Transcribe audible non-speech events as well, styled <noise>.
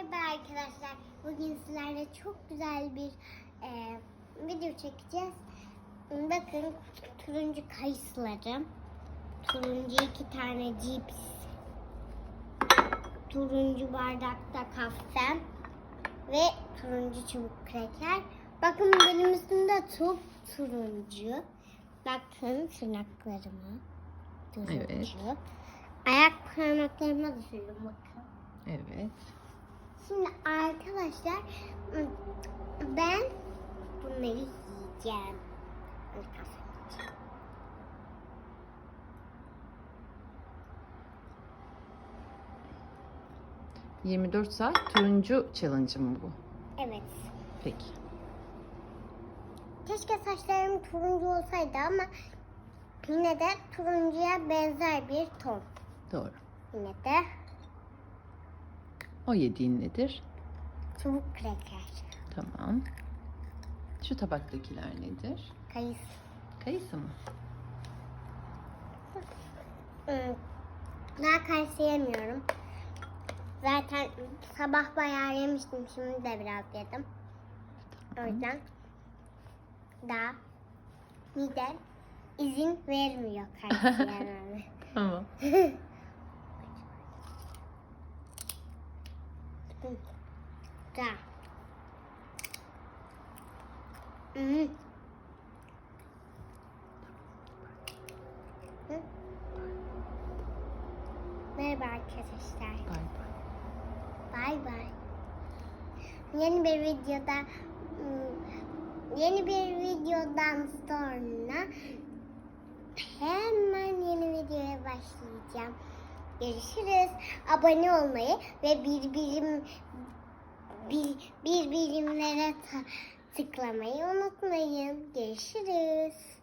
Merhaba arkadaşlar. Bugün sizlerle çok güzel bir e, video çekeceğiz. Bakın turuncu kayısılarım. Turuncu iki tane cips. Turuncu bardakta kahvem. Ve turuncu çubuk kreker. Bakın benim üstümde top turuncu. Bakın tırnaklarıma. Turuncu. Evet. Ayak parmaklarıma da sürdüm bakın. Evet. Şimdi arkadaşlar ben bunları yiyeceğim. Hadi kahve içelim. Hı. 24 saat turuncu challenge mı bu? Evet. Peki. Keşke saçlarım turuncu olsaydı ama yine de turuncuya benzer bir ton. Doğru. Yine de O yediğin nedir? çubuk kreker. Tamam. Şu tabaktakiler nedir? Kayısı. Kayısı mı? Daha kayısı yemiyorum. Zaten sabah bayağı yemiştim. Şimdi de biraz yedim. O yüzden daha midem izin vermiyor kayısı <laughs> yememe. Tamam. <laughs> Da. Hmm. Merhaba arkadaşlar. Bay bay. Bay bay. Yeni bir videoda yeni bir videodan sonra hemen yeni videoya başlayacağım. Görüşürüz. Abone olmayı ve bir birim bir, bir birimlere ta- tıklamayı unutmayın. Görüşürüz.